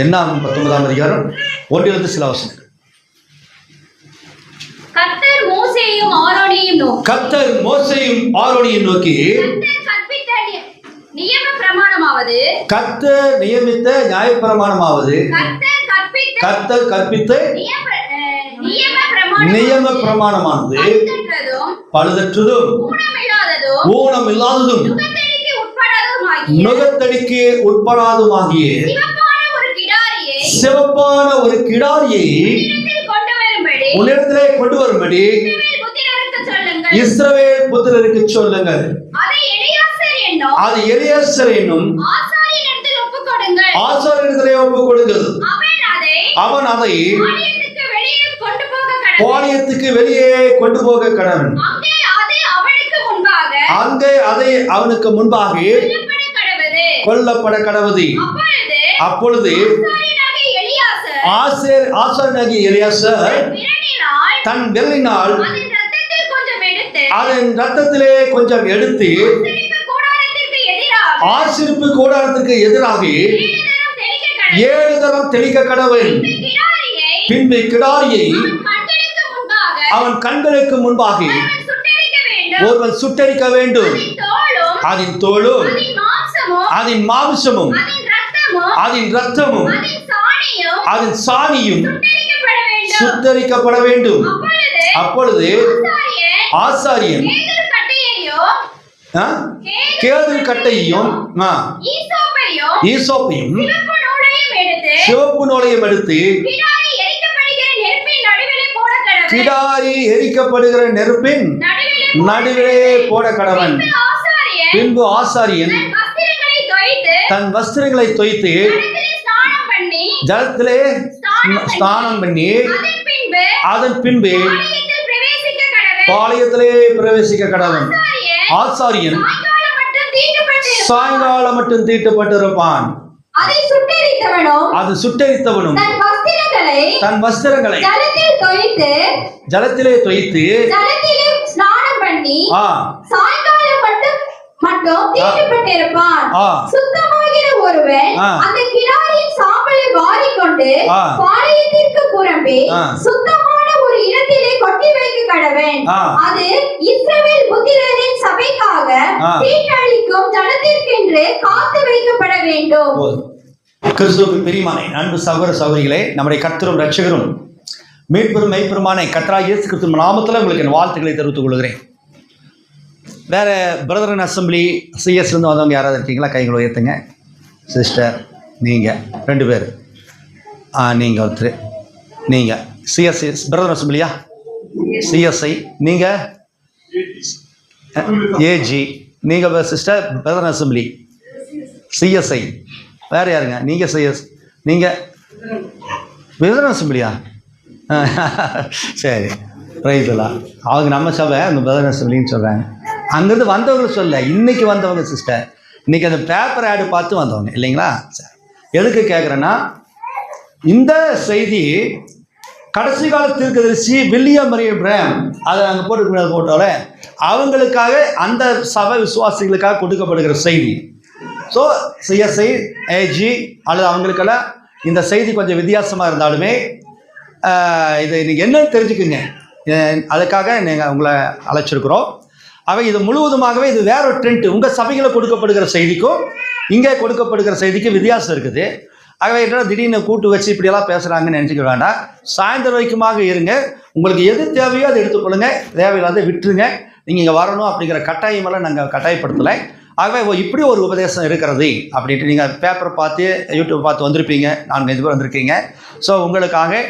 என்னாகும் பத்தொன்பது என்னாகும் பத்தொன்பதாம் அதிகாரம் ஒன்றிலிருந்து சில வசனம் கர்த்தர் மோசேயும் ஆரோனையும் நோக்கி. கர்த்தர் மோசையும் ஆரோனியை நோக்கி. கர்த்தர் கற்பித்த நி- நியம பிரமாணமாவது கர்த்தர் நியமித்த நியாயப்பிரமாணமாவது. கர்த்தர் கற்பித்த நியம பிரமாணமானது பழுதற்றதும் ஊனம் இல்லாததும் நுகத்தடிக்கு உட்படாதுமாகிய சிவப்பான ஒரு கிடாரியை உன்னிடத்திலே கொண்டு வரும்படி. இஸ்ரவேல் புத்திரருக்கு சொல்லுங்கள். அதை எலியாசர் என்னும் ஆசாரியத்திலே ஒப்புக் கொடுங்கள். அவன் அதை பாளையத்துக்கு வெளியே கொண்டு போக கடவன். அங்கே அது அவனுக்கு முன்பாக கொல்லப்பட கடவுது. அப்பொழுது ஆசேர் ஆசாரியனாகிய எலியாசர் தன் வெள்ளினால் அதன் ரத்தத்தில் கொஞ்சம் எடுத்து ஆசிரிப்பு கூடாரத்திற்கு எதிராக ஏழு தரம் தெளிக்க கடவுள். கடவன் பின்பு கிடாரியை அவன் கண்களுக்கு முன்பாக ஒருவன் சுட்டரிக்க வேண்டும். அதன் தோளும் அதன் மாம்சமும் அதன் ரத்தமும் அதன் சாணியும் சுத்தரிக்கப்பட வேண்டும். அப்பொழுது ஆசாரியன் கேதுரு கட்டையும் ஈசோப்பையும் சிவப்பு நூலையும் எடுத்து கிடாரி எரிக்கப்படுகிற நெருப்பின் நடுவிலே போட கடவன் பின்பு ஆசாரியன் பின்பு ஆசாரியன் தன் வஸ்திரங்களை தோய்த்து தன் வஸ்திரங்களை தொய்த்து ஜலத்திலே ஸ்நானம் பண்ணி ஜலத்திலே ஸ்நானம் பண்ணி அதன் பின்பு பாளையத்திலே பிரவேசிக்க கடவன் ஆசாரியன் சாயங்காலம் மட்டும் தீட்டுப்பட்டிருப்பான். அதை சுட்டெரித்தவனும் தன் வஸ்திரங்களை ஜலத்தில் தோய்த்து சாயங்காலம் மட்டும் மட்டும் தீட்டுப்பட்டிருப்பான். ஒருவன். அந்த கிடாரியின் சாம்பலை வாரிக்கொண்டு. பாளையத்திற்கு புறம்பே. சுத்தமான ஒரு இடத்திலே கொட்டி வைக்க கடவன் ஆ. அது இஸ்ரவேல் புத்திரரின் சபைக்காக ஆ. தீட்டளிக்கும் ஜனத்திற்கென்று காத்து வைக்கப்பட வேண்டும் போதும் கிறிஸ்துவுக்கு பிரியமானே அன்பு சகோதர சகோதரிகளே நம்முடைய கர்த்தரும் ரட்சகரும் மீட்பெரும் மெய்ப்பெருமானை கர்த்தராக இயேசு கிறிஸ்து நாமத்தில் உங்களுக்கு என் வாழ்த்துக்களை தெரிவித்துக் கொள்கிறேன் வேற பிரதரன் அசம்பிளி சிஎஸ்லேருந்து வந்தவங்க யாராவது இருக்கீங்களா கைகளை உயர்த்துங்க சிஸ்டர் நீங்கள் ரெண்டு பேர். ஆ நீங்கள் ஒருத்தர். நீங்கள் சிஎஸ்சி பிரதர் அசம்பிளியா சிஎஸ்ஐ நீங்கள் ஏஜி நீங்கள் சிஸ்டர் பிரதர் அசம்பிளி சிஎஸ்ஐ வேறு யாருங்க? நீங்கள் சிஎஸ் நீங்கள் பிரதர் அசம்பிளியா சரி. ரைட்டுலாம் அவங்க நம்ம சபை அந்த பிரதர் அசம்பிளின்னு சொல்கிறாங்க அங்கேருந்து வந்தவங்க சொல்ல இன்னைக்கு வந்தவங்க சிஸ்டர் இன்னைக்கு அந்த பேப்பர் ஆடு பார்த்து வந்தவங்க இல்லைங்களா? சார் எதுக்கு கேட்குறேன்னா இந்த செய்தி கடைசி கால தீர்க்கதரிசி வில்லியம் மரிய பிரேம் அதை நாங்கள் போட்டுக்கிற போட்டோல அவங்களுக்காக அந்த சபை விசுவாசிகளுக்காக கொடுக்கப்படுகிற செய்தி. ஸோ சிஎஸ்ஐ ஏஜி அல்லது அவங்களுக்கெல்லாம் இந்த செய்தி கொஞ்சம் வித்தியாசமாக இருந்தாலுமே இது நீங்கள் என்னன்னு தெரிஞ்சுக்குங்க. அதுக்காக நீங்கள் உங்களை அழைச்சிருக்கிறோம். ஆக இது முழுவதுமாகவே இது வேற ஒரு ட்ரெண்ட் உங்கள் சபையில் கொடுக்கப்படுகிற செய்திக்கும் இங்கே கொடுக்கப்படுகிற செய்திக்கும் வித்தியாசம் இருக்குது. ஆகவே என்ன திடீர்னு கூட்டு வச்சு இப்படியெல்லாம் பேசுகிறாங்கன்னு நினச்சிக்க வேண்டாம். சாயந்தரம் வரைக்குமாக இருங்க. உங்களுக்கு எது தேவையோ அதை எடுத்துக்கொள்ளுங்க. தேவையில்லாத விட்டுருங்க. நீங்கள் இங்கே வரணும் அப்படிங்கிற கட்டாயமெல்லாம் நாங்கள் கட்டாயப்படுத்தலை. ஆகவே இப்படி ஒரு உபதேசம் இருக்கிறது அப்படின்ட்டு நீங்கள் பேப்பரை பார்த்து யூடியூப் பார்த்து வந்திருப்பீங்க. நான்கு ஐந்து பேர் வந்திருக்கீங்க. ஸோ உங்களுக்காக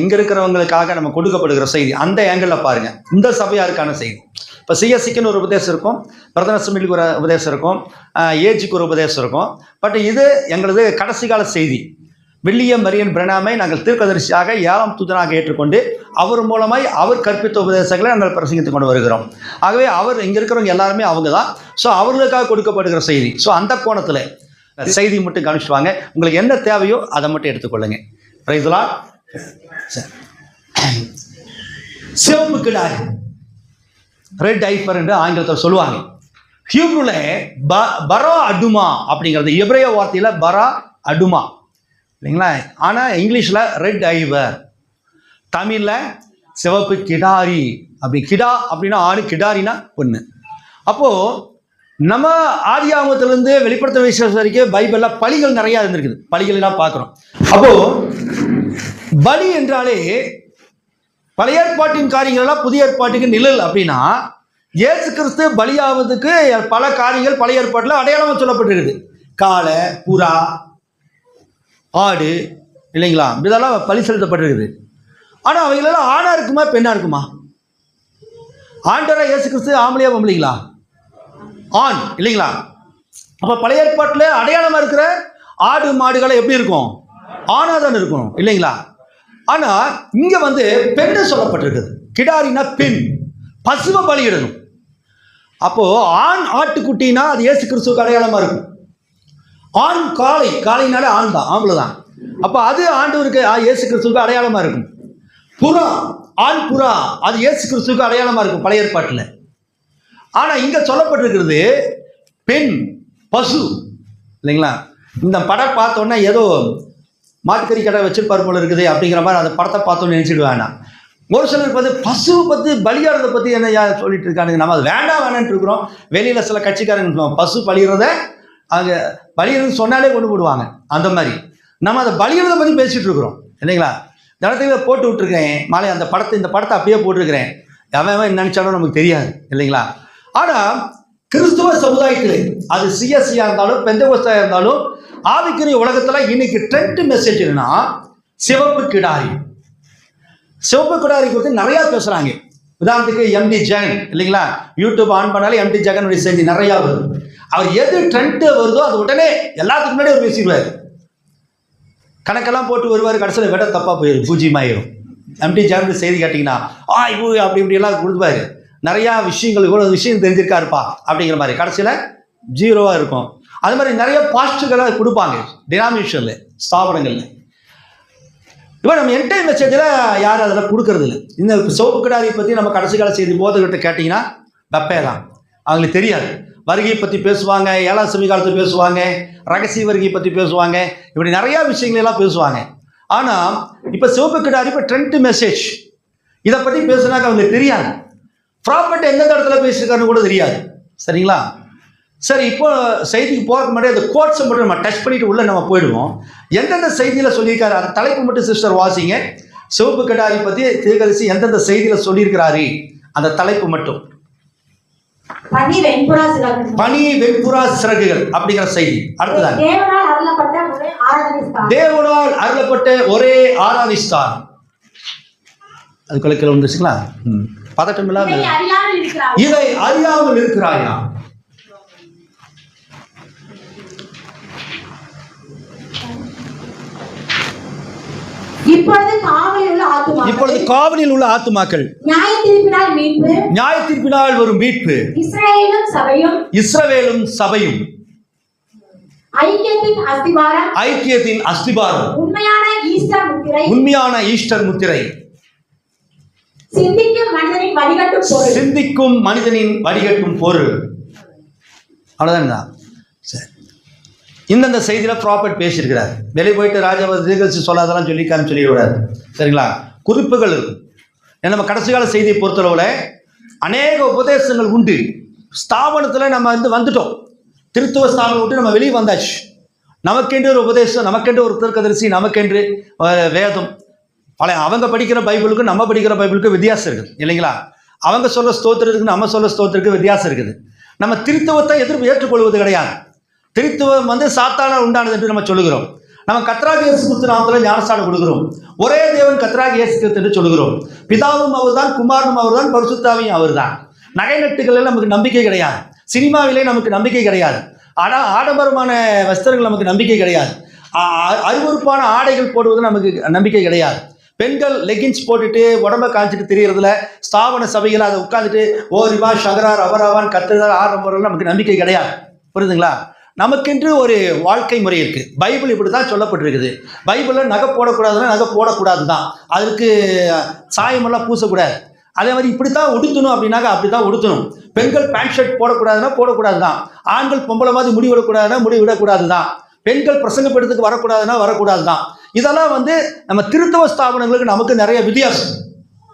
இங்கே இருக்கிறவங்களுக்காக நம்ம கொடுக்கப்படுகிற செய்தி. அந்த ஏங்கிளில் பாருங்கள் இந்த சபையாருக்கான செய்தி. இப்போ சிஎஸ்சிக்குன்னு ஒரு உபதேசம் இருக்கும். பிரதமர் சுமிலுக்கு ஒரு உபதேசம் இருக்கும். ஏஜிக்கு ஒரு உபதேசம் இருக்கும். பட் இது எங்களது கடைசி கால செய்தி. வில்லியம் மரியன் பிரணாமை நாங்கள் தீர்க்கதரிசியாக ஏழாம் தூதனாக ஏற்றுக்கொண்டு அவர் மூலமாய் அவர் கற்பித்த உபதேசங்களை நாங்கள் பிரசங்கித்து கொண்டு வருகிறோம். ஆகவே அவர் இங்கே இருக்கிறவங்க எல்லாருமே அவங்க தான். ஸோ அவர்களுக்காக கொடுக்கப்படுகிற செய்தி. ஸோ அந்த கோணத்தில் செய்தி மட்டும் கவனிச்சுவாங்க உங்களுக்கு என்ன தேவையோ அதை மட்டும் எடுத்துக்கொள்ளுங்க. ரைதுலா சிவப்பு கிடாரி ரெட் ஐஃபர் என்று ஆங்கிலத்தில் சொல்லுவாங்க. ஹியூப்ருல ப பரா அடுமா அப்படிங்கிறது எப்ரைய வார்த்தையில் பரா அடுமா. இல்லைங்களா? ஆனால் இங்கிலீஷில் ரெட் ஐவர் தமிழில் சிவப்பு கிடாரி. அப்படி கிடா அப்படின்னா ஆணு கிடாரினா பொண்ணு. அப்போது நம்ம ஆதி வெளிப்படுத்த விசேஷம் வரைக்கும் பைபிளில் பலிகள் நிறையா இருந்திருக்குது. பலிகள்லாம் பார்க்குறோம். அப்போது பலி என்றாலே பழைய ஏற்பாட்டின் காரியங்கள் எல்லாம் புதிய ஏற்பாட்டுக்கு நிழல் அப்படின்னா இயேசு கிறிஸ்து பலியாவதுக்கு பல காரியங்கள் பழைய ஏற்பாட்டில் அடையாளமாக சொல்லப்பட்டிருக்குது. காளை புறா ஆடு இல்லைங்களா? இதெல்லாம் பலி செலுத்தப்பட்டிருக்குது. ஆனால் அவைகளெல்லாம் ஆணாக இருக்குமா பெண்ணாக இருக்குமா? ஆண்டரா இயேசு கிறிஸ்து ஆம்பளையா பொம்பளைங்களா? ஆண் இல்லைங்களா? அப்போ பழைய ஏற்பாட்டில் அடையாளமாக இருக்கிற ஆடு மாடுகளை எப்படி இருக்கும்? ஆணாக தான் இருக்கணும் இல்லைங்களா? ஆனால் இங்கே வந்து பெண்ணு சொல்லப்பட்டிருக்குது. கிடாரினா பெண். பசுவை பலியிடணும். அப்போது ஆண் ஆட்டுக்குட்டினா அது இயேசு கிறிஸ்துவுக்கு அடையாளமாக இருக்கும். ஆண் காளை காளைனாலே ஆண் தான் ஆம்பளை தான் அப்போ அது ஆண்டவருக்கு ஆ, இயேசு கிறிஸ்துவுக்கு அடையாளமாக இருக்கும். புறா ஆண் புறா அது இயேசு கிறிஸ்துவுக்கு அடையாளமாக இருக்கும் பழைய ஏற்பாட்டில். ஆனால் இங்கே சொல்லப்பட்டிருக்கிறது பெண் பசு. இல்லைங்களா? இந்த படம் பார்த்தோன்னே ஏதோ மாட்டுக்கறி கடை வச்சிருப்பார் போல இருக்குது அப்படிங்கிற மாதிரி அந்த படத்தை பார்த்தோன்னு நினச்சிட்டு வேணாம். ஒரு சிலர் பார்த்து பசுவை பற்றி பலியாடுறதை பற்றி என்ன யார் சொல்லிட்டு இருக்கானுங்க. நம்ம அது வேண்டாம் வேணான்ட்டு இருக்கிறோம். வெளியில் சில கட்சிக்காரங்க பசு பலியிறத அங்கே பலியிறது சொன்னாலே கொண்டு போடுவாங்க. அந்த மாதிரி. நம்ம அதை பலியிறதை பற்றி பேசிகிட்டு இருக்கிறோம். இல்லைங்களா? தினத்தையும் போட்டு விட்டுருக்கேன் மாலை அந்த படத்தை இந்த படத்தை அப்பயே போட்டிருக்கிறேன். அவன் அவன் நினச்சாலும் நமக்கு தெரியாது. இல்லைங்களா? ஆனால் கிறிஸ்துவ சமுதாயத்தில் அது சிஎஸ்சியாக இருந்தாலும் பெந்தகோஸ்தா இருந்தாலும் ஆவிக்குரிய உலகத்தில் இன்னைக்கு ட்ரெண்ட் மெசேஜ் என்னன்னா சிவப்பு கிடாரி. சிவப்பு கிடாரி குறித்து நிறையா பேசுகிறாங்க உதாரணத்துக்கு எம்டி ஜெகன் இல்லைங்களா? யூடியூப் ஆன் பண்ணாலே எம்டி ஜெகனுடைய செய்தி நிறையா வருது. அவர் எது ட்ரெண்ட் வருதோ அது உடனே எல்லாத்துக்கு முன்னாடி அவர் பேசிடுவார். கணக்கெல்லாம் போட்டு வருவார் கடைசியில் விட தப்பாக போயிடும் பூஜ்ஜியமாயிரும். எம்டி ஜெகனுடைய செய்தி கேட்டிங்கன்னா ஆ இவ்வளோ அப்படி இப்படி எல்லாம் கொடுப்பாரு நிறையா விஷயங்கள் இவ்வளோ விஷயம் தெரிஞ்சிருக்காருப்பா அப்படிங்கிற மாதிரி. கடைசியில் ஜீரோவாக இருக்கும். அது மாதிரி நிறைய பாஸ்ட்டுகளாக கொடுப்பாங்க டினாமினேஷனில் ஸ்தாபனங்களில். இப்போ நம்ம என்டைம் மெசேஜில் யாரும் அதில் கொடுக்கறது இல்லை இந்த சோப்பு கிடாரியை பற்றி நம்ம கடைசி கால செய்தி போதகிட்ட கேட்டிங்கன்னா வெப்பே தான். அவங்களுக்கு தெரியாது. வருகையை பற்றி பேசுவாங்க ஏழாம் சமீகாலத்தை பேசுவாங்க ரகசிய வருகையை பற்றி பேசுவாங்க இப்படி நிறையா விஷயங்களெல்லாம் பேசுவாங்க. ஆனால் இப்போ சிவப்பு கிடாரி இப்போ ட்ரெண்ட் மெசேஜ் இதை பற்றி பேசுனாக்க அவங்களுக்கு தெரியாது. ப்ராப்பர்ட் எந்தெந்த இடத்துல பேசியிருக்காருன்னு கூட தெரியாது. சரிங்களா? சரி இப்போ செய்திக்கு போகிறதுக்கு முன்னாடி அந்த கோட்ஸை மட்டும் நம்ம டச் பண்ணிட்டு உள்ள நம்ம போயிடுவோம். எந்தெந்த செய்தியில் சொல்லியிருக்காரு? அந்த தலைப்பு மட்டும் சிஸ்டர் வாசிங்க. சிவப்பு கடாரி பற்றி தீர்க்கதரிசி எந்தெந்த செய்தியில் சொல்லியிருக்கிறாரு? அந்த தலைப்பு மட்டும். பனி வெண்புறா சிறகுகள். அப்படிங்கிற செய்தி. அடுத்ததாங்க தேவனால் அருளப்பட்ட ஒரே ஆராதிஸ்தான் அதுக்குள்ள கீழே வந்துச்சுங்களா ம். பதட்டம் இதை இல்லாம அறியாமல் இருக்கிறார் இதை அறியாமல் இருக்கிறாயா? இப்பொழுது காவலில் உள்ள ஆத்துமாக்கள். நியாய தீர்ப்பினால் வரும் மீட்பு. இஸ்ரேலும் சபையும். இஸ்ரவேலும் சபையும். ஐக்கியத்தின் அஸ்திபாரம். உண்மையான ஈஸ்டர் முத்திரை. உண்மையான ஈஸ்டர் முத்திரை. சிந்திக்கும் மனிதனின் வழிகட்டும் பொருள். சிந்திக்கும் மனிதனின் வடிகட்டும் பொருள். அவ்வளோதானுங்களா சரி. இந்தந்த செய்தியில் ப்ராப்பர்ட் பேசியிருக்கிறார். வெளியே போயிட்டு ராஜாவை தீர்க்கசி சொல்லாதெல்லாம் சொல்லிக்கான்னு சொல்லிவிடாது சரிங்களா? குறிப்புகள் இருக்கும். ஏன்னா நம்ம கடைசி கால செய்தியை பொறுத்தளவில் அநேக உபதேசங்கள் உண்டு. ஸ்தாபனத்தில் நம்ம வந்து வந்துட்டோம். திருத்துவ ஸ்தாபனம் விட்டு நம்ம வெளியே வந்தாச்சு. நமக்கென்று ஒரு உபதேசம் நமக்கென்று ஒரு தீர்க்கதரிசி நமக்கென்று வேதம் பல அவங்க படிக்கிற பைபிளுக்கும் நம்ம படிக்கிற பைபிளுக்கும் வித்தியாசம் இருக்குது இல்லைங்களா? அவங்க சொல்ல ஸ்தோத்திரத்துக்கு நம்ம சொல்ல ஸ்தோத்திரத்துக்கு வித்தியாசம் இருக்குது. நம்ம திருத்துவத்தை எதிர்ப்பு ஏற்றுக்கொள்வது கிடையாது. திருத்துவம் வந்து சாத்தான உண்டானது என்று நம்ம சொல்லுகிறோம். நம்ம கத்ராக இயேசு கிறிஸ்து நாமத்தில் ஞானஸ்தானம் கொடுக்கிறோம். ஒரே தேவன் கத்ராக இயேசு கிறிஸ்து என்று சொல்லுகிறோம். பிதாவும் அவர்தான் குமாரனும் அவர்தான் பரிசுத்தாவியும் அவர்தான். நகை நட்டுகளில் நமக்கு நம்பிக்கை கிடையாது. சினிமாவிலே நமக்கு நம்பிக்கை கிடையாது. ஆனால் ஆடம்பரமான வஸ்திரங்கள் நமக்கு நம்பிக்கை கிடையாது. அ- அ- அருவருப்பான ஆடைகள் போடுவது நமக்கு நம்பிக்கை கிடையாது. பெண்கள் லெகின்ஸ் போட்டுட்டு உடம்ப காஞ்சிட்டு தெரியறதுல ஸ்தாபன சபையில் அதை உட்காந்துட்டு ஓரிவா ஷகரார் அவராவான் கத்துறார் ஆரம்பம் நமக்கு நம்பிக்கை கிடையாது. புரியுதுங்களா? நமக்கென்று ஒரு வாழ்க்கை முறை இருக்குது பைபிள் இப்படி தான் சொல்லப்பட்டிருக்குது. பைபிளில் நகை போடக்கூடாதுன்னா நகை போடக்கூடாது தான் அதற்கு சாயமெல்லாம் பூசக்கூடாது. அதே மாதிரி இப்படி தான் உடுத்தணும் அப்படின்னாக்கா அப்படி தான் உடுத்தணும். பெண்கள் பேண்ட் ஷர்ட் போடக்கூடாதுன்னா போடக்கூடாது தான் ஆண்கள் பொம்பளை மாதிரி முடி விடக்கூடாதுன்னா முடி விடக்கூடாது தான் பெண்கள் பிரசங்கப்படுத்துக்கு வரக்கூடாதுன்னா வரக்கூடாது தான் இதெல்லாம் வந்து நம்ம திருத்தவ ஸ்தாபனங்களுக்கு நமக்கு நிறைய வித்தியாசம்.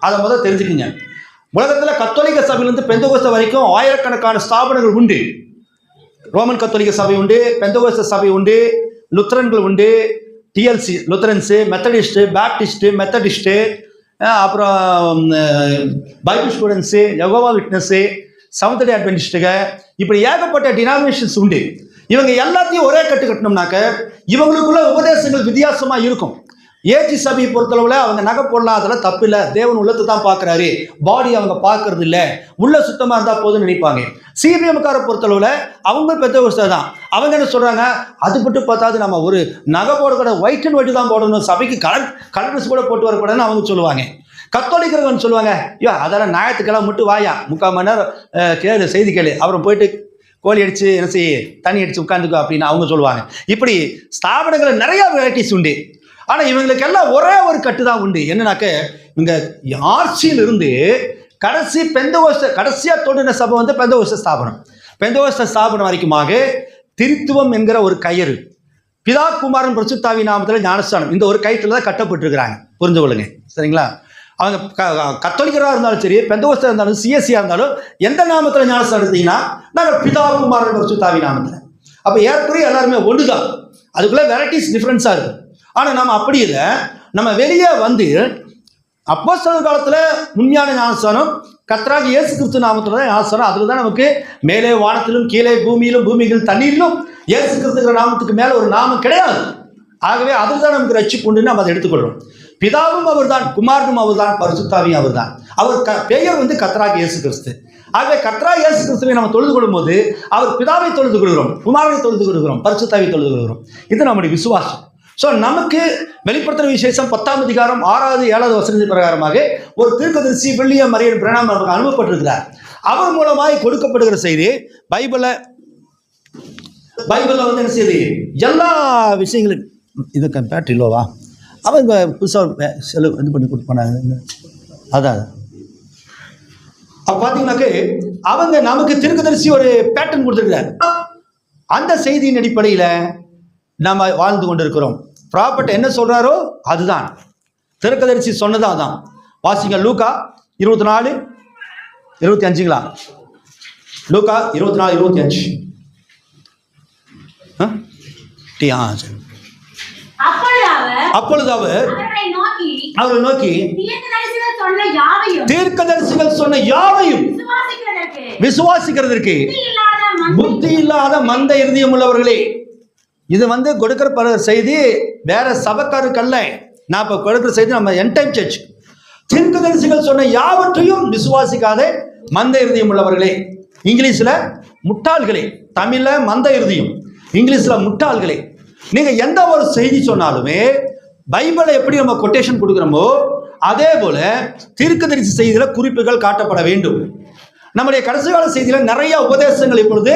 அதை முதல்ல தெரிஞ்சுக்குங்க. உலகத்தில் கத்தோலிக்க சபையிலிருந்து பெந்தகோஸ்த வரைக்கும் ஆயிரக்கணக்கான ஸ்தாபனங்கள் உண்டு. ரோமன் கத்தோலிக்க சபை உண்டு பெந்தகோஸ்த சபை உண்டு லுத்தரன்கள் உண்டு டிஎல்சி லுத்தரன்ஸு மெத்தடிஸ்ட்டு பேப்டிஸ்ட்டு மெத்தடிஸ்ட்டு அப்புறம் பைபிள் ஸ்டூடெண்ட்ஸு யகோவா விட்னஸ்ஸு சவுந்தடி அட்வென்டிஸ்ட்டுக இப்படி ஏகப்பட்ட டினாமினேஷன்ஸ் உண்டு. இவங்க எல்லாத்தையும் ஒரே கட்டு கட்டணும்னாக்க இவங்களுக்குள்ள உபதேசங்கள் வித்தியாசமாக இருக்கும். ஏஜி சபையை பொறுத்தளவில் அவங்க நகை போடலாம் அதெல்லாம் தப்பு இல்லை தேவன் உள்ளத்தை தான் பார்க்குறாரு. பாடி அவங்க பார்க்கறது இல்லை உள்ள சுத்தமாக இருந்தால் போதும்னு நினைப்பாங்க. சிபிஎம்காரை பொறுத்தளவில் அவங்க பெத்த தான். அவங்க என்ன சொல்கிறாங்க அது மட்டும் பார்த்தாது நம்ம ஒரு நகை போடக்கூடாது ஒயிட் அண்ட் ஒயிட் தான் போடணும். சபைக்கு கலர் கலர் ட்ரெஸ் கூட போட்டு வரக்கூடாதுன்னு அவங்க சொல்லுவாங்க. கத்தோலிக்கிறவங்க சொல்லுவாங்க ஐயோ அதெல்லாம் ஞாயிற்றுக்கிழமை மட்டும் வாயா. முக்கால் மணி நேரம் கேளு செய்தி கேளு. அப்புறம் போயிட்டு கோழி அடித்து என்ன செய்ய தண்ணி அடித்து உட்காந்துக்கோ அப்படின்னு அவங்க சொல்லுவாங்க. இப்படி ஸ்தாபனங்களில் நிறைய வெரைட்டிஸ் உண்டு. ஆனால் இவங்களுக்கெல்லாம் ஒரே ஒரு கட்டு தான் உண்டு. என்னன்னாக்க இவங்க ஆட்சியிலிருந்து கடைசி பெந்தகோஸ்த கடைசியாக தோன்றின சபை வந்து பெந்தகோஸ்த ஸ்தாபனம். பெந்தகோஸ்த ஸ்தாபனம் வரைக்குமாக திருத்துவம் என்கிற ஒரு கயிறு. பிதா குமாரன் பிரசுத்தாவி நாமத்தில் ஞானஸ்தானம். இந்த ஒரு கயிற்றில் தான் கட்டப்பட்டிருக்கிறாங்க. புரிஞ்சு கொள்ளுங்க. சரிங்களா? அவங்க க கத்தோலிக்கராக இருந்தாலும் சரி பெந்தகோஸ்தா இருந்தாலும் சிஎஸ்சியாக இருந்தாலும் எந்த நாமத்தில் ஞானஸ்தானம் எடுத்தீங்கன்னா நாங்கள் பிதா குமாரன் தாவி நாமத்தில். அப்போ ஏற்கனவே எல்லாருமே ஒன்று தான் அதுக்குள்ளே வெரைட்டிஸ் டிஃப்ரென்ஸாக இருக்குது ஆனால் நம்ம அப்படி இல்லை. நம்ம வெளியே வந்து அப்போஸ்தலர் காலத்தில் உண்மையான ஞானஸ்தானம் கத்ராக இயேசு கிறிஸ்து நாமத்தில் தான் ஞானஸ்தானம். அதில் தான் நமக்கு மேலே வானத்திலும் கீழே பூமியிலும் பூமிகள் தண்ணீரிலும் இயேசு கிறிஸ்துங்கிற நாமத்துக்கு மேலே ஒரு நாமம் கிடையாது. ஆகவே அதில் தான் நமக்கு ரட்சிப்பு உண்டுன்னு நம்ம அதை எடுத்துக்கொள்கிறோம் பிதாவும் அவர்தான் குமாரனும் அவர்தான் பரிசுத்தாவியும் அவர்தான். அவர் க பெயர் வந்து கத்ராக் இயேசு கிறிஸ்து ஆகவே கத்ரா இயேசு கிறிஸ்துவை நம்ம தொழுது கொள்ளும்போது அவர் பிதாவை தொழுது கொள்கிறோம் குமாரனை தொழுது கொள்கிறோம் பரிசுத்தாவை தொழுது கொள்கிறோம். இது நம்முடைய விசுவாசம். ஸோ நமக்கு வெளிப்படுத்துற விசேஷம் பத்தாம் அதிகாரம் ஆறாவது ஏழாவது வசனத்தின் பிரகாரமாக ஒரு தீர்க்கதரிசி வெள்ளிய மரியன் பிரணாம் நமக்கு அனுப்பப்பட்டிருக்கிறார். அவர் மூலமாய் கொடுக்கப்படுகிற செய்தி பைபிளை பைபிளில் வந்து என்ன செய்து எல்லா விஷயங்களும் இது பேட்டரி அவன் அவங்க புதுசாக செலவு இது பண்ணி கொடுத்து அதான். அப்போ பார்த்தீங்கன்னாக்க அவங்க நமக்கு திருக்கதரிசி ஒரு பேட்டர்ன் கொடுத்துருக்காரு அந்த செய்தியின் அடிப்படையில் நாம் வாழ்ந்து கொண்டிருக்கிறோம். ப்ராப்பர்ட் என்ன சொல்கிறாரோ அதுதான். திருக்கதரிசி சொன்னது அதான். வாசிங்க லூக்கா இருபத்தி நாலு இருபத்தி அஞ்சுங்களா லூக்கா இருபத்தி நாலு இருபத்தி அஞ்சு ஆ சரி. அப்பொழுது அவர் அவர் நோக்கி தீர்க்கதரிசிகள் சொன்ன யாவையும் விசுவாசிக்கிறதற்கு புத்தி இல்லாத மந்தை. இருதயம் உள்ளவர்களே இது வந்து கொடுக்கிற செய்தி வேற சபக்காருக்கு அல்ல நான் இப்போ கொடுக்கிற செய்தி நம்ம என் டைம் சர்ச் தீர்க்கதரிசிகள் சொன்ன யாவற்றையும் விசுவாசிக்காத மந்த இருதயம் உள்ளவர்களே இங்கிலீஷில் முட்டாள்களே தமிழில் மந்த இருதயம் இங்கிலீஷில் முட்டாள்களே நீங்கள் எந்த ஒரு செய்தி சொன்னாலுமே பைபிளை எப்படி நம்ம கொட்டேஷன் கொடுக்குறோமோ அதே போல தீர்க்கதரிசி செய்தியில் குறிப்புகள் காட்டப்பட வேண்டும். நம்முடைய கடைசி கால செய்தியில் நிறைய உபதேசங்கள் இப்பொழுது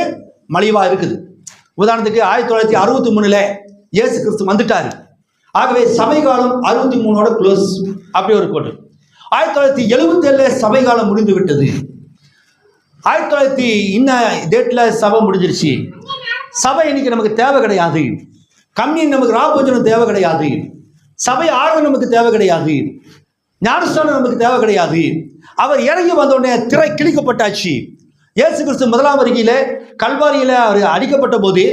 மலிவா இருக்குது. உதாரணத்துக்கு ஆயிரத்தி தொள்ளாயிரத்தி அறுபத்தி மூணுல இயேசு கிறிஸ்து வந்துட்டாரு. ஆகவே சபை காலம் அறுபத்தி மூணோட க்ளோஸ் அப்படி ஒரு கோட்டு ஆயிரத்தி தொள்ளாயிரத்தி எழுபத்தி ஏழுல சபை காலம் முடிந்து விட்டது. ஆயிரத்தி தொள்ளாயிரத்தி இன்ன டேட்டில் சபை முடிஞ்சிருச்சு. சபை இன்னைக்கு நமக்கு தேவை கிடையாது. கம்யூன் நமக்கு ராபோஜனம் தேவை கிடையாது. சபை ஆழ்வு நமக்கு தேவை கிடையாது. ஞானஸ்தானம் நமக்கு தேவை கிடையாது. அவர் இறங்கி வந்தோடனே திரை கிழிக்கப்பட்டாச்சு. இயேசு கிறிஸ்து முதலாம் வருகையில கல்வாரியில அவர் அடிக்கப்பட்ட போது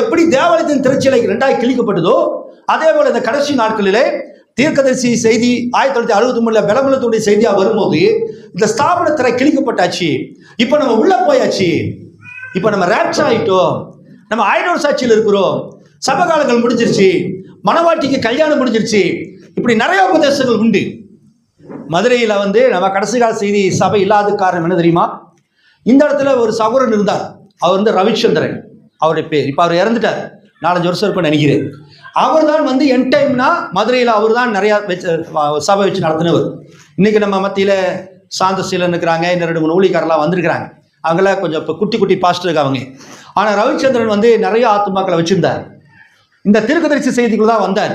எப்படி தேவாலயத்தின் திரைச்சீலை ரெண்டாய் கிழிக்கப்பட்டதோ அதே போல இந்த கடைசி நாட்களிலே தீர்க்கதரிசி செய்தி ஆயிரத்தி தொள்ளாயிரத்தி அறுபத்தி மூணுல விளம்பரத்துடைய செய்தியா வரும்போது இந்த ஸ்தாபன திரை கிழிக்கப்பட்டாச்சு. இப்போ நம்ம உள்ள போயாச்சு. இப்போ நம்ம ரேப்ஸ் ஆயிட்டோம். நம்ம ஆயிரம் சாட்சியில் இருக்கிறோம். சபகாலங்கள் முடிஞ்சிருச்சு. மனவாட்டிக்கு கல்யாணம் முடிஞ்சிருச்சு. இப்படி நிறைய உபதேசங்கள் உண்டு. மதுரையில் வந்து நம்ம கடைசி கால செய்தி சபை இல்லாத காரணம் என்ன தெரியுமா? இந்த இடத்துல ஒரு சகோதரன் இருந்தார். அவர் வந்து ரவிச்சந்திரன். அவருடைய பேர். இப்போ அவர் இறந்துட்டார். நாலஞ்சு வருஷம் இருக்கும்னு நினைக்கிறேன். அவர் தான் வந்து என் டைம்னா மதுரையில் அவர் தான் நிறையா வச்சு சபை வச்சு நடத்தினவர். இன்னைக்கு நம்ம மத்தியில் சாந்த சீலன் இருக்கிறாங்க. இன்னும் ரெண்டு மூணு ஊழிக்காரெல்லாம் வந்திருக்கிறாங்க. அவங்களாம் கொஞ்சம் இப்போ குட்டி குட்டி பாஸ்டர் இருக்காங்க. ஆனால் ரவிச்சந்திரன் வந்து நிறைய ஆத்துமாக்களை வச்சுருந்தார். இந்த திருக்கதரிசி செய்திக்குள்ள தான் வந்தார்.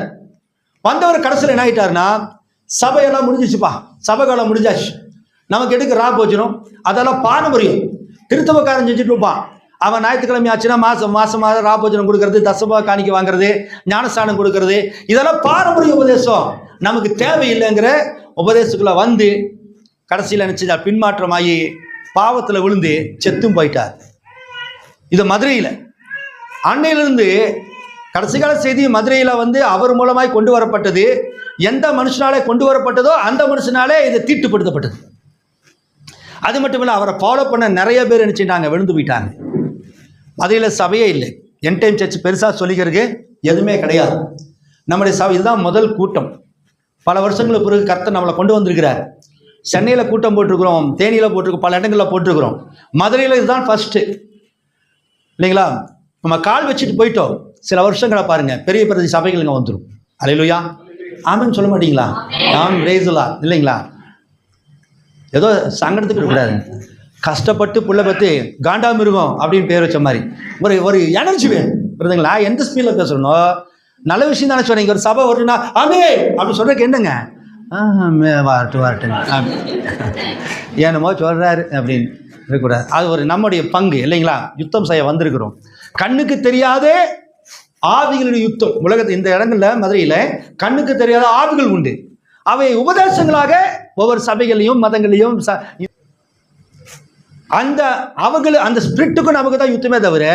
வந்தவர் கடைசியில் என்ன ஆகிட்டாருன்னா சபையெல்லாம் முடிஞ்சிச்சுப்பா சபை முடிஞ்சாச்சு. நமக்கு எடுக்க ரா போச்சணும் அதெல்லாம் பாரம்பரியம் திருத்தவக்காரன் செஞ்சுட்டு இருப்பான். அவன் ஞாயிற்றுக்கிழமை ஆச்சுன்னா மாதம் மாதம் மாதம் ராபோஜனம் கொடுக்கறது தசபா காணிக்க வாங்குறது ஞானஸ்தானம் கொடுக்கறது இதெல்லாம் பாரம்பரிய உபதேசம். நமக்கு தேவையில்லைங்கிற உபதேசத்துக்குள்ள வந்து கடைசியில் நினச்சி பின்மாற்றமாகி பாவத்தில் விழுந்து செத்தும் போயிட்டார். இது மதுரையில். அன்னையிலிருந்து கடைசிகால செய்தி மதுரையில் வந்து அவர் மூலமாய் கொண்டு வரப்பட்டது. எந்த மனுஷனாலே கொண்டு வரப்பட்டதோ அந்த மனுஷனாலே இது தீட்டுப்படுத்தப்பட்டது. அது மட்டும் இல்லை அவரை ஃபாலோ பண்ண நிறைய பேர் நினச்சிட்டாங்க விழுந்து போயிட்டாங்க. மதுரையில் சபையே இல்லை. என் டைம் சர்ச் பெருசாக சொல்லிக்கிறதுக்கு எதுவுமே கிடையாது. நம்முடைய சபை இதுதான் முதல் கூட்டம். பல வருஷங்களுக்கு பிறகு கர்த்தர் நம்மளை கொண்டு வந்திருக்கிறார். சென்னையில் கூட்டம் போட்டிருக்கிறோம் தேனியில் போட்டிருக்கோம் பல இடங்களில் போட்டிருக்கிறோம். மதுரையில் இதுதான் ஃபஸ்ட்டு இல்லைங்களா? நம்ம கால் வச்சுட்டு போயிட்டோம். சில வருஷங்களை பாருங்க. பெரிய பெரிய சபைகளுங்க வந்துடும் அலையிலுயா ஆமென்னு சொல்ல மாட்டீங்களா? ஆம் ரேசுலா இல்லைங்களா? ஏதோ சங்கடத்துக்கு இருக்கக்கூடாது கஷ்டப்பட்டு புள்ள பற்றி காண்டா மிருகம் அப்படின்னு பேர் வச்ச மாதிரி. ஒரு ஒரு எனர்ஜி வேணும். புரியுதுங்களா? எந்த ஸ்பீடில் பேசணும் நல்ல விஷயம் தானே சொல்கிறீங்க ஒரு சபை வருதுன்னா ஆமே அப்படின்னு சொல்றதுக்கு என்னங்க? ஆஹ், வரட்டும் வரட்டுங்க அப்படி. என்னமோ சொல்கிறாரு அப்படின்னு இருக்கக்கூடாது. அது ஒரு நம்முடைய பங்கு இல்லைங்களா? யுத்தம் செய்ய வந்திருக்கிறோம். கண்ணுக்கு தெரியாதே ஆவிகளுடைய யுத்தம். உலகத்து இந்த இடங்கள்ல மதுரையில் கண்ணுக்கு தெரியாத ஆவிகள் உண்டு. அவை உபதேசங்களாக ஒவ்வொரு சபைகளையும் மதங்களையும் ச- அந்த அவங்கள அந்த ஸ்பிரிட்டுக்கும் நமக்கு தான் யுத்தமே தவிர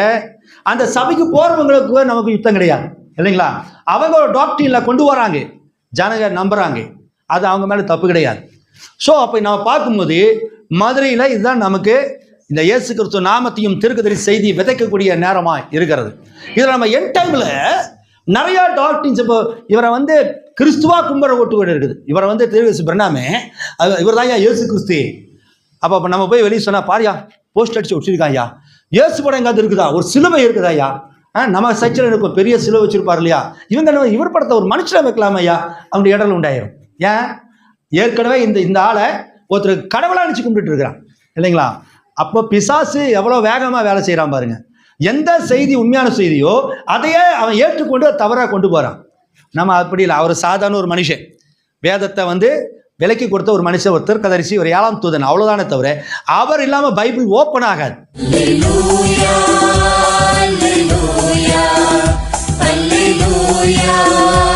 அந்த சபைக்கு போறவங்களுக்கு நமக்கு யுத்தம் கிடையாது. இல்லைங்களா? அவங்க ஒரு டாக்டரில் கொண்டு வராங்க. ஜனங்க நம்புறாங்க. அது அவங்க மேலே தப்பு கிடையாது. ஸோ அப்போ நம்ம பார்க்கும்போது மதுரையில் இதுதான் நமக்கு இந்த இயேசு கிறிஸ்து நாமத்தையும் திருக்குதறி செய்தி விதைக்கக்கூடிய நேரமாக இருக்கிறது. இதில் நம்ம என் டைமில் நிறைய டாக்டின்ஸ் இப்போ இவரை வந்து கிறிஸ்துவா கும்பர ஓட்டு இருக்குது. இவரை வந்து திரு பிரணாமே இவர் தான் இயேசு கிறிஸ்து. அப்போ அப்போ நம்ம போய் வெளியே சொன்னால் பாரியா போஸ்ட் அடிச்சு வச்சிருக்கா ஐயா? ஏசு படம் எங்காவது இருக்குதா? ஒரு சிலுவை இருக்குதா ஐயா? ஆ நம்ம சர்ச்சில் இருக்கும் பெரிய சிலுவை வச்சிருப்பார் இல்லையா? இவங்க இவர் படத்தை ஒரு மனுஷனை வைக்கலாமா ஐயா? அவங்க இடங்கள் உண்டாயிரும். ஏன்? ஏற்கனவே இந்த இந்த ஆளை ஒருத்தர் கடவுளாக நினச்சி கும்பிட்டு இருக்கிறான். இல்லைங்களா? அப்போ பிசாசு எவ்வளோ வேகமாக வேலை செய்கிறான் பாருங்க. எந்த செய்தி உண்மையான செய்தியோ அதையே அவன் ஏற்றுக்கொண்டு தவறாக கொண்டு போகிறான் நம்ம அப்படி இல்லை அவர் சாதாரண ஒரு மனுஷன். வேதத்தை வந்து விலக்கி கொடுத்த ஒரு மனுஷன் ஒரு கதரிசி ஒரு ஏழாம் தூதன் அவ்வளோதானே தவிர அவர் இல்லாமல் பைபிள் ஓப்பன் ஆகாது. Hallelujah.